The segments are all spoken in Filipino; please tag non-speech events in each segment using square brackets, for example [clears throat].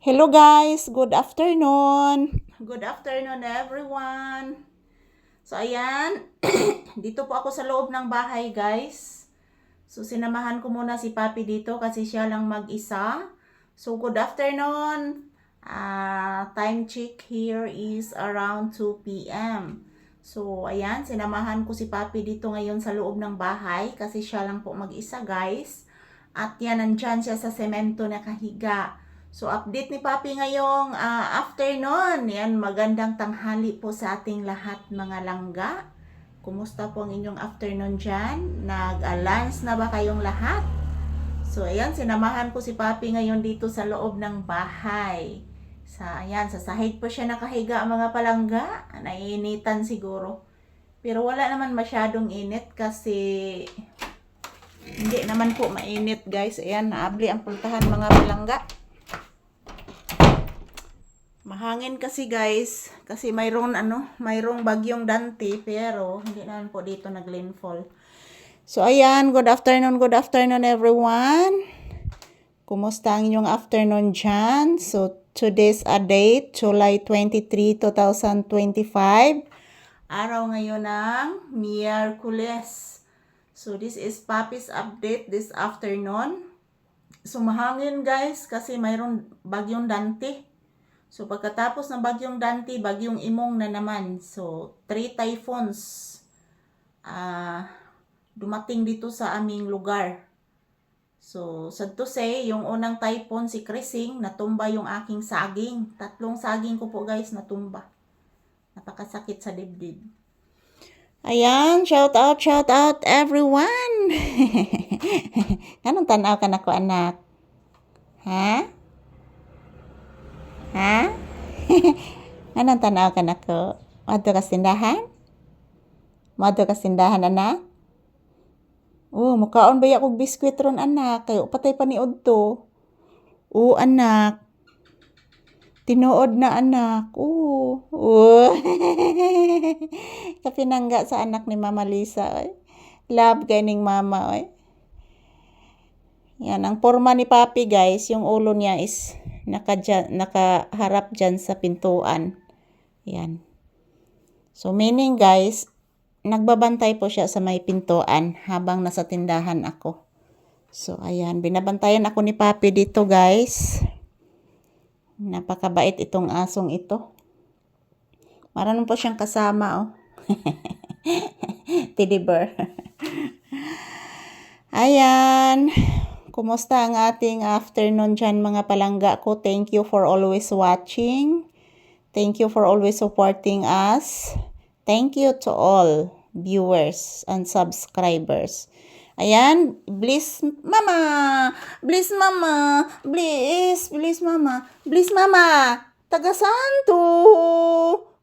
Hello guys, good afternoon. Good afternoon everyone. So ayan, [clears throat] dito po ako sa loob ng bahay guys. So sinamahan ko muna si Papi dito kasi siya lang mag-isa. So good afternoon. Ah, time check here is around 2 p.m. So ayan, sinamahan ko si Papi dito ngayon sa loob ng bahay kasi siya lang po mag-isa guys. At yan, nandyan siya sa semento na kahiga. So, update ni Papi ngayong ah, afternoon. Yan, magandang tanghali po sa ating lahat mga langga. Kumusta po ang inyong afternoon dyan? Nag-lunch na ba kayong lahat? So, ayan, sinamahan ko si Papi ngayon dito sa loob ng bahay. Sa, ayan, sa sahig po siya nakahiga mga palangga. Naiinitan siguro. Pero wala naman masyadong init kasi hindi naman po mainit guys. Ayan, naabli ang pultahan mga palangga. Mahangin kasi guys. Kasi mayroong ano, mayroong bagyong Dante pero hindi naman po dito nag-landfall. So ayan, good afternoon, good afternoon everyone. Kumusta ang inyong afternoon dyan? So today's a date, July 23, 2025. Araw ngayon ng Miyerkules. So this is Papi's update this afternoon. So mahangin guys kasi mayroong bagyong Dante. So pagkatapos ng bagyong Dante, bagyong Imong na naman. So three typhoons ah dumating dito sa aming lugar. So, sad to say, yung unang typhoon si Krising, natumba yung aking saging. Tatlong saging ko po guys, natumba. Napakasakit sa dibdib. Ayan, shout out, shout out everyone. [laughs] Anong tanaw ka na ko anak? Ha? Ha? [laughs] Anong tanaw ka na ko? Madto ka sindahan? Madto ka sindahan anak? Oh, mukaon ba kog biskwit ron anak? Kayo patay pa ni Udto. Oo anak. Tinuod na anak. Oo. Oo. [laughs] Kapinangga sa anak ni Mama Lisa. Oy. Love ganing mama. Oy. Yan, ang forma ni Papi guys, yung ulo niya is naka, nakaharap dyan sa pintuan. Yan. So meaning guys, nagbabantay po siya sa may pintuan habang nasa tindahan ako. So ayan, binabantayan ako ni Papi dito guys. Napakabait itong asong ito. Maraming po siyang kasama oh. [laughs] Teddy bear. [laughs] Ayan. Kumusta ang ating afternoon dyan mga palangga ko? Thank you for always watching. Thank you for always supporting us. Thank you to all viewers and subscribers. Ayan, bliss mama, bliss mama, bliss, bliss mama, bliss mama, taga santo,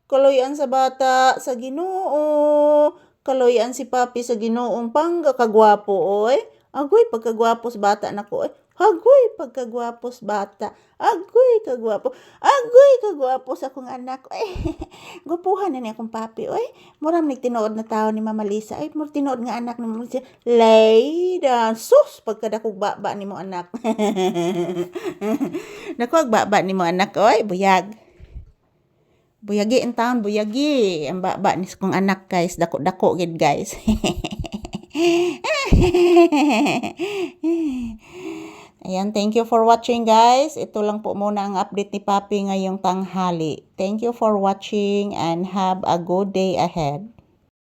kaloyan sa bata, sa ginoo, kaloyan si papi sa ginoong pangga, kagwapo, oy. Agoy, pagkagwapo sa bata na ko, oy. Agoy, pagkagwapo sa bata. Agoy, kagwapo. Agoy, kagwapo sa akong anak. Ay, [laughs] gupuhan na niya akong papi. Oy, muram ni na tao ni Mama Lisa. Ay, mura tinood nga anak ni Mama Lisa. Lay down. Sus, pagkadakog baba ni mo anak. [laughs] Nakuag baba ni mo anak. Oy, buyag. Buyagi in town, buyagi. Ang baba ni kong anak, guys. Dako-dako gid guys. [laughs] [laughs] Ayan, thank you for watching guys. Ito lang po muna ang update ni Papi ngayong tanghali. Thank you for watching and have a good day ahead.